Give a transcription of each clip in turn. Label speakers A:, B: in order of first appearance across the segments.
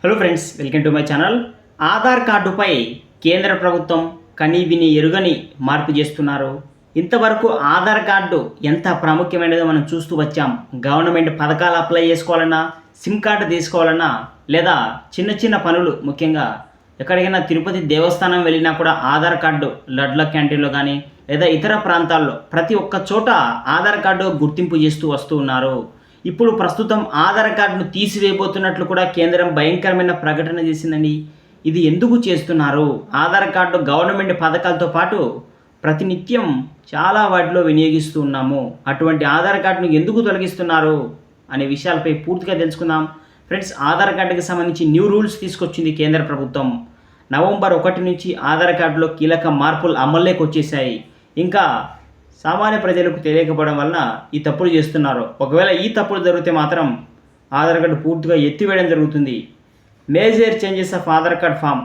A: Hello friends welcome to my channel Aadhaar కార్డుపై కేంద్ర ప్రభుత్వం కని విని ఎరుగని మార్పు చేస్తున్నారు. ఇంతవరకు ఆధార్ కార్డు ఎంత ప్రాముఖ్యమైనదో మనం చూస్తూ వచ్చాం. గవర్నమెంట్ పథకాలు అప్లై చేసుకోవాలన్నా సిమ్ కార్డు తీసుకోవాలన్నా లేదా చిన్న చిన్న పనులు ముఖ్యంగా ఎక్కడికైనా తిరుపతి దేవస్థానం వెళ్ళినా కూడా ఆధార్ కార్డు లడ్ల క్యాంటీన్లో కానీ లేదా ఇతర ప్రాంతాల్లో ప్రతి ఒక్క చోట ఆధార్ కార్డు గుర్తింపు చేస్తూ వస్తూ ఉన్నారు. ఇప్పుడు ప్రస్తుతం ఆధార్ కార్డును తీసివేయబోతున్నట్లు కూడా కేంద్రం భయంకరమైన ప్రకటన చేసిందండి. ఇది ఎందుకు చేస్తున్నారు? ఆధార్ కార్డు గవర్నమెంట్ పథకాలతో పాటు ప్రతినిత్యం చాలా వాటిలో వినియోగిస్తూ ఉన్నాము. అటువంటి ఆధార్ కార్డును ఎందుకు తొలగిస్తున్నారు? అనే విషయాలపై పూర్తిగా తెలుసుకుందాం. ఫ్రెండ్స్ ఆధార్ కార్డుకి సంబంధించి న్యూ రూల్స్ తీసుకొచ్చింది కేంద్ర ప్రభుత్వం. నవంబర్ ఒకటి నుంచి ఆధార్ కార్డులో కీలక మార్పులు అమల్లోకి వచ్చేసాయి ఇంకా సామాన్య ప్రజలకు తెలియకపోవడం వలన ఈ తప్పులు చేస్తున్నారు. ఒకవేళ ఈ తప్పులు జరిగితే మాత్రం ఆధార్ కార్డు పూర్తిగా ఎత్తివేయడం జరుగుతుంది. Major changes of Aadhaar card form.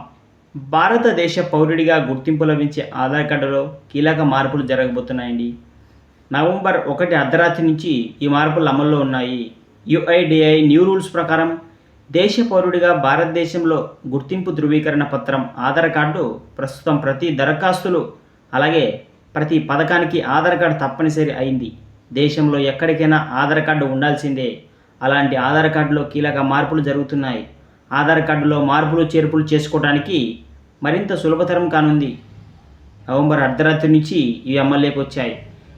A: భారతదేశ పౌరుడిగా గుర్తింపు లభించే ఆధార్ కార్డులో కీలక మార్పులు జరగబోతున్నాయండి. నవంబర్ ఒకటి అర్ధరాత్రి నుంచి ఈ మార్పులు అమల్లో ఉన్నాయి. యుఐడిఐ న్యూ రూల్స్ ప్రకారం దేశ పౌరుడిగా భారతదేశంలో గుర్తింపు ధృవీకరణ పత్రం ఆధార్ కార్డు ప్రస్తుతం ప్రతి దరఖాస్తులు అలాగే ప్రతి పథకానికి ఆధార్ కార్డు తప్పనిసరి అయింది. దేశంలో ఎక్కడికైనా ఆధార్ కార్డు ఉండాల్సిందే. అలాంటి ఆధార్ కార్డులో కీలక మార్పులు జరుగుతున్నాయి. ఆధార్ కార్డులో మార్పులు చేర్పులు చేసుకోవడానికి మరింత సులభతరం కానుంది. నవంబర్ అర్ధరాత్రి నుంచి ఇవి అమల్లోకి వచ్చాయి.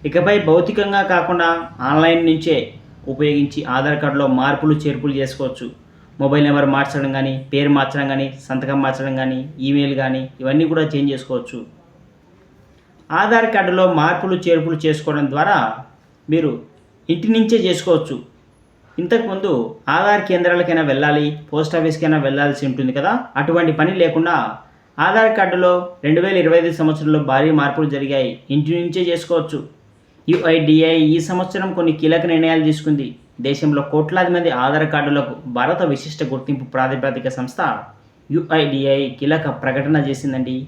A: ఇకపై భౌతికంగా కాకుండా ఆన్లైన్ నుంచే ఉపయోగించి ఆధార్ కార్డులో మార్పులు చేర్పులు చేసుకోవచ్చు. మొబైల్ నెంబర్ మార్చడం కానీ పేరు మార్చడం కానీ సంతకం మార్చడం కానీ ఈమెయిల్ కానీ ఇవన్నీ కూడా చేంజ్ చేసుకోవచ్చు. ఆధార్ కార్డులో మార్పులు చేర్పులు చేసుకోవడం ద్వారా మీరు ఇంటి నుంచే చేసుకోవచ్చు. ఇంతకుముందు ఆధార్ కేంద్రాలకైనా వెళ్ళాలి పోస్ట్ ఆఫీస్కైనా వెళ్ళాల్సి ఉంటుంది కదా? అటువంటి పని లేకుండా ఆధార్ కార్డులో రెండు వేల ఇరవై ఐదు సంవత్సరంలో భారీ మార్పులు జరిగాయి. ఇంటి నుంచే చేసుకోవచ్చు. యుఐడిఐ ఈ సంవత్సరం కొన్ని కీలక నిర్ణయాలు తీసుకుంది. దేశంలో కోట్లాది మంది ఆధార్ కార్డులకు భారత విశిష్ట గుర్తింపు ప్రాతిపదిక సంస్థ యుఐడిఐ కీలక ప్రకటన చేసిందండి.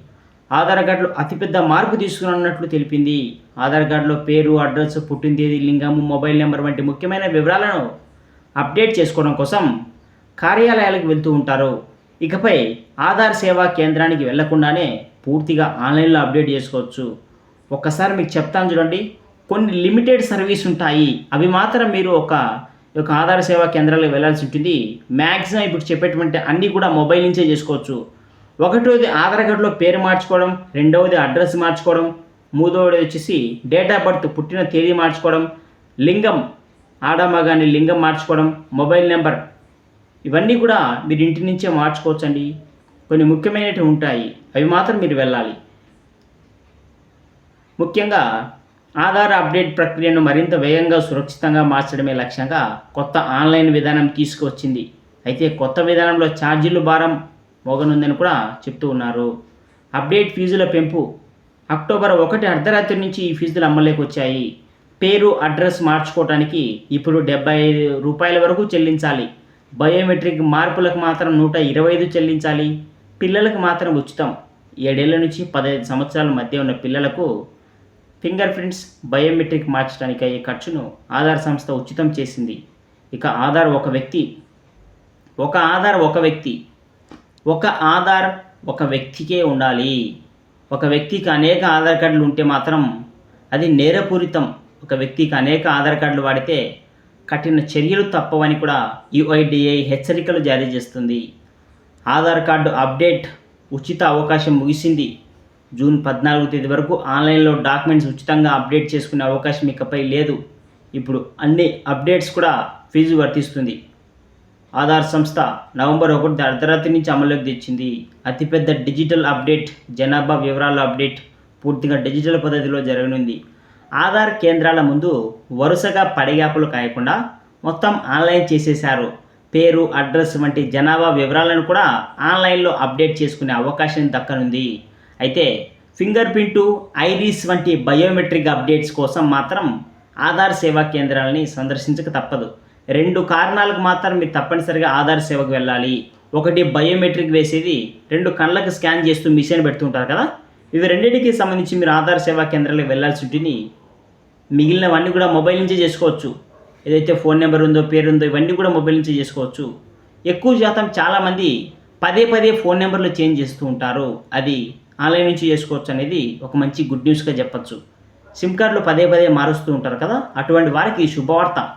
A: ఆధార్ కార్డులో అతిపెద్ద మార్పు తీసుకున్నట్లు తెలిపింది. ఆధార్ కార్డులో పేరు అడ్రస్ పుట్టిన తేదీ లింగము మొబైల్ నెంబర్ వంటి ముఖ్యమైన వివరాలను అప్డేట్ చేసుకోవడం కోసం కార్యాలయాలకు వెళ్తూ ఉంటారు. ఇకపై ఆధార్ సేవా కేంద్రానికి వెళ్ళకుండానే పూర్తిగా ఆన్లైన్లో అప్డేట్ చేసుకోవచ్చు. ఒక్కసారి మీకు చెప్తాను చూడండి. కొన్ని లిమిటెడ్ సర్వీస్ ఉంటాయి. అవి మాత్రం మీరు ఒక యొక్క ఆధార్ సేవా కేంద్రాలకు వెళ్ళాల్సి ఉంటుంది. మ్యాక్సిమం ఇప్పుడు చెప్పేటువంటి అన్నీ కూడా మొబైల్ నుంచే చేసుకోవచ్చు. ఒకటోది ఆధార్ కార్డులో పేరు మార్చుకోవడం రెండవది అడ్రస్ మార్చుకోవడం మూడవది వచ్చేసి డేట్ ఆఫ్ బర్త్ పుట్టిన తేదీ మార్చుకోవడం లింగం ఆడమగాని లింగం మార్చుకోవడం మొబైల్ నెంబర్. ఇవన్నీ కూడా మీరు ఇంటి నుంచే మార్చుకోవచ్చండి. కొన్ని ముఖ్యమైనవి ఉంటాయి. అవి మాత్రం మీరు వెళ్ళాలి. ముఖ్యంగా ఆధార్ అప్డేట్ ప్రక్రియను మరింత వేగంగా సురక్షితంగా మార్చడమే లక్ష్యంగా కొత్త ఆన్లైన్ విధానం తీసుకువచ్చింది. అయితే కొత్త విధానంలో ఛార్జీలు భారం మోగనుందని కూడా చెప్తూ ఉన్నారు. అప్డేట్ ఫీజుల పెంపు. అక్టోబర్ ఒకటి అర్ధరాత్రి నుంచి ఈ ఫీజులు అమల్లోకి వచ్చాయి. పేరు అడ్రస్ మార్చుకోవడానికి ఇప్పుడు డెబ్బై ఐదు రూపాయల వరకు చెల్లించాలి. బయోమెట్రిక్ మార్పులకు మాత్రం నూట ఇరవై ఐదు చెల్లించాలి. పిల్లలకు మాత్రం ఉచితం. ఏడేళ్ళ నుంచి పదహైదు సంవత్సరాల మధ్య ఉన్న పిల్లలకు ఫింగర్ ప్రింట్స్ బయోమెట్రిక్ మార్చడానికి అయ్యే ఖర్చును ఆధార్ సంస్థ ఉచితం చేసింది. ఇక ఆధార్ ఒక వ్యక్తి. ఒక ఆధార్ ఒక వ్యక్తి. ఒక ఆధార్ ఒక వ్యక్తికే ఉండాలి. ఒక వ్యక్తికి అనేక ఆధార్ కార్డులు ఉంటే మాత్రం అది నేరపూరితం. ఒక వ్యక్తికి అనేక ఆధార్ కార్డులు వాడితే కఠిన చర్యలు తప్పవని కూడా యుఐడిఐ హెచ్చరికలు జారీ చేస్తుంది. ఆధార్ కార్డు అప్డేట్ ఉచిత అవకాశం ముగిసింది. జూన్ పద్నాలుగు తేదీ వరకు ఆన్లైన్లో డాక్యుమెంట్స్ ఉచితంగా అప్డేట్ చేసుకునే అవకాశం ఇకపై లేదు. ఇప్పుడు అన్ని అప్డేట్స్ కూడా ఫీజు వర్తిస్తుంది. ఆధార్ సంస్థ నవంబర్ ఒకటి అర్ధరాత్రి నుంచి అమల్లోకి తెచ్చింది. అతిపెద్ద డిజిటల్ అప్డేట్ జనాభా వివరాల అప్డేట్ పూర్తిగా డిజిటల్ పద్ధతిలో జరగనుంది. ఆధార్ కేంద్రాల ముందు వరుసగా పడిగాపులు కాయకుండా మొత్తం ఆన్లైన్ చేసేశారు. పేరు అడ్రస్ వంటి జనాభా వివరాలను కూడా ఆన్లైన్లో అప్డేట్ చేసుకునే అవకాశం దక్కనుంది. అయితే ఫింగర్ ప్రింటు ఐరీస్ వంటి బయోమెట్రిక్ అప్డేట్స్ కోసం మాత్రం ఆధార్ సేవా కేంద్రాలని సందర్శించక తప్పదు. రెండు కారణాలకు మాత్రం మీరు తప్పనిసరిగా ఆధార్ సేవకు వెళ్ళాలి. ఒకటి బయోమెట్రిక్ వేసేది రెండు కళ్ళకు స్కాన్ చేస్తూ మిషన్ పెడుతుంటారు కదా? ఇవి రెండింటికి సంబంధించి మీరు ఆధార్ సేవా కేంద్రాలకు వెళ్ళాల్సి ఉంటుంది మిగిలినవన్నీ కూడా మొబైల్ నుంచే చేసుకోవచ్చు. ఏదైతే ఫోన్ నెంబర్ ఉందో పేరు ఉందో ఇవన్నీ కూడా మొబైల్ నుంచే చేసుకోవచ్చు. ఎక్కువ శాతం చాలామంది పదే పదే ఫోన్ నెంబర్లు చేంజ్ చేస్తూ ఉంటారు. అది ఆన్లైన్ నుంచి చేసుకోవచ్చు అనేది ఒక మంచి గుడ్ న్యూస్గా చెప్పచ్చు. సిమ్ కార్డులు పదే పదే మారుస్తూ ఉంటారు కదా? అటువంటి వారికి శుభవార్త.